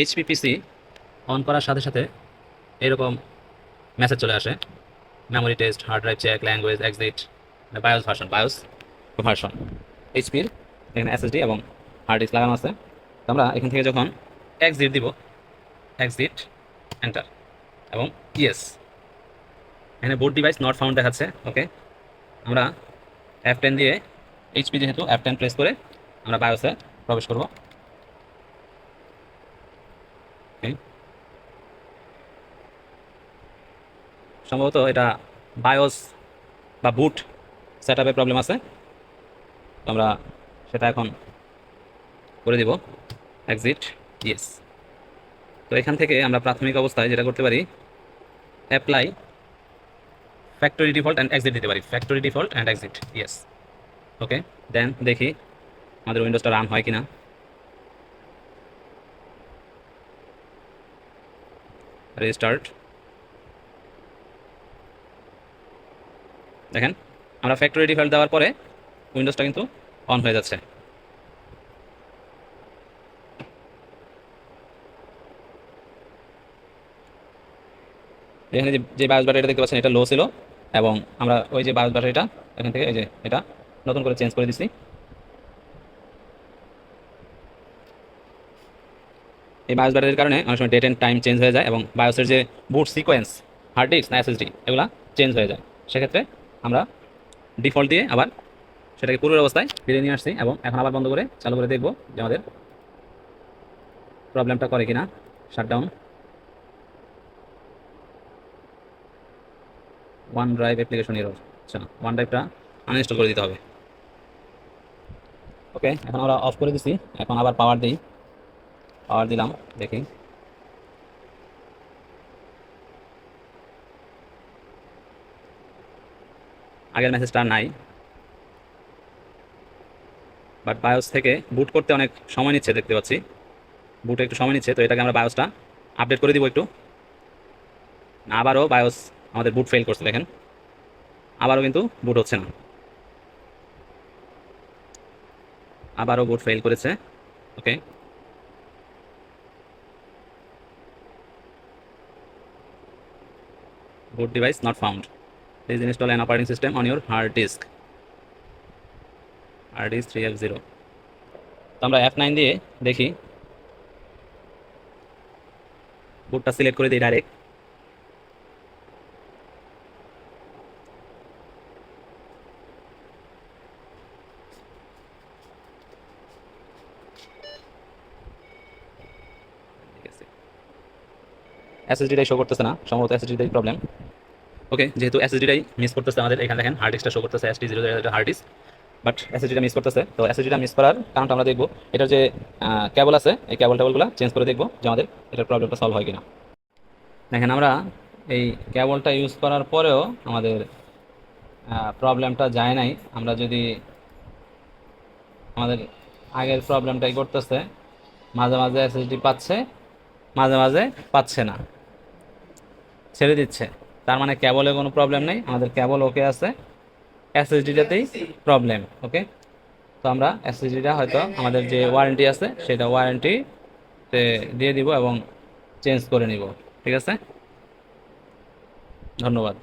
এইচপিপিসি on করার সাথে সাথে এরকম মেসেজ চলে আসে। Memory test hard drive check language exit BIOS version BIOS version এইচপির এখানে এসএসডি এবং হার্ড ডিস্ক লাগানো আছে। তো আমরা এখান থেকে যখন এক্সিট দিব এক্সিট এন্টার এবং ইয়েস এখানে বোর্ড ডিভাইস নট ফাউন্ড দেখাচ্ছে ওকে আমরা অ্যাপ টেন দিয়ে এইচপি যেহেতু অ্যাপ টেন প্রেস করে আমরা বায়োসে প্রবেশ করব। Okay. সম্ভবত এটা বায়োস বা বুট সেট আপে প্রবলেম আছে। তো আমরা সেটা এখন করে দিব। এক্সিট ইয়েস তো এখান থেকে আমরা প্রাথমিক অবস্থায় যেটা করতে পারি apply factory default and exit দিতে পারি। Factory default and exit yes okay then দেখি আমাদের উইন্ডোজটা রান হয় কিনা। রিস্টার্ট দেখেন, আমরা ফ্যাক্টরি ডিফল্ট দেওয়ার পরে উইন্ডোজটা কিন্তু অন হয়ে যাচ্ছে। এখানে যে যে বায়োস ব্যাটারিটা দেখতে পাচ্ছেন, এটা লো ছিল এবং আমরা ওই যে বায়োস ব্যাটারিটা এখান থেকে এই যে এটা নতুন করে চেঞ্জ করে দিচ্ছি এই বায়োস ব্যাটারির কারণে অনেক সময় ডেট অ্যান্ড টাইম চেঞ্জ হয়ে যায় এবং বায়োসের যে বুট সিকোয়েন্স হার্ড ডিস্ক না এসএসডি এগুলো চেঞ্জ হয়ে যায়। সেক্ষেত্রে আমরা ডিফল্ট দিয়ে আবার সেটাকে পূর্বের অবস্থায় ফিরে নিয়ে আসছি এবং এখন আবার বন্ধ করে চালু করে দেখব যে আমাদের প্রবলেমটা করে কিনা shutdown one drive application error আচ্ছা ওয়ান ড্রাইভটা আনইনস্টল করে দিতে হবে। ওকে এখন আমরা অফ করে দিছি, এখন আবার পাওয়ার দিই। পাওয়ার দিলাম, দেখি। আগের মেসেজটা নাই। বাট বায়োস থেকে বুট করতে অনেক সময় নিচ্ছে, দেখতে পাচ্ছি। বুটে একটু সময় নিচ্ছে, তো এটাকে আমরা বায়োসটা আপডেট করে দিব একটু। আবারও বায়োস আমাদের বুট ফেল করছে, দেখেন। আবারও কিন্তু বুট হচ্ছে না। আবারও বুট ফেল করেছে। ওকে boot device not found please install an operating system on your hard disk hard disk 3f0 তো আমরা F9 দিয়ে দেখি বুটটা সিলেক্ট করে দিই ডাইরেক্ট এসএসডিটাই শো করতেছে না, সম্ভবত এসএসডিটাই প্রবলেম ওকে যেহেতু এসএসডিটাই মিস করতেছে আমাদের, এখানে দেখেন হার্ড ডিস্কটা শো করতেছে SD zero hard disk but এসএসডিটা miss করতেছে, তো এসএসডিটা মিস করার কারণটা আমরা দেখব। এটার যে কেবল আছে, এই কেবল টেবলগুলো চেঞ্জ করে দেখব যে আমাদের এটার প্রবলেমটা সলভ হয় কিনা। দেখেন আমরা এই কেবলটা ইউজ করার পরেও আমাদের প্রবলেমটা যায় নাই। আমরা যদি আমাদের আগের প্রবলেমটাই করতেছে, মাঝে মাঝে এসএসডি পাচ্ছে, মাঝে মাঝে পাচ্ছে না। ছেড়ে দিচ্ছে। তার মানে কেবলে কোনো প্রবলেম নেই, আমাদের কেবল ওকে আছে। এসএসডিটাতেই প্রবলেম ওকে তো আমরা এসএসডিটা হয়তো আমাদের যে ওয়ারেন্টি আছে, সেটা ওয়ারেন্টিতে দিয়ে দিব এবং চেঞ্জ করে নিব, ঠিক আছে? ধন্যবাদ।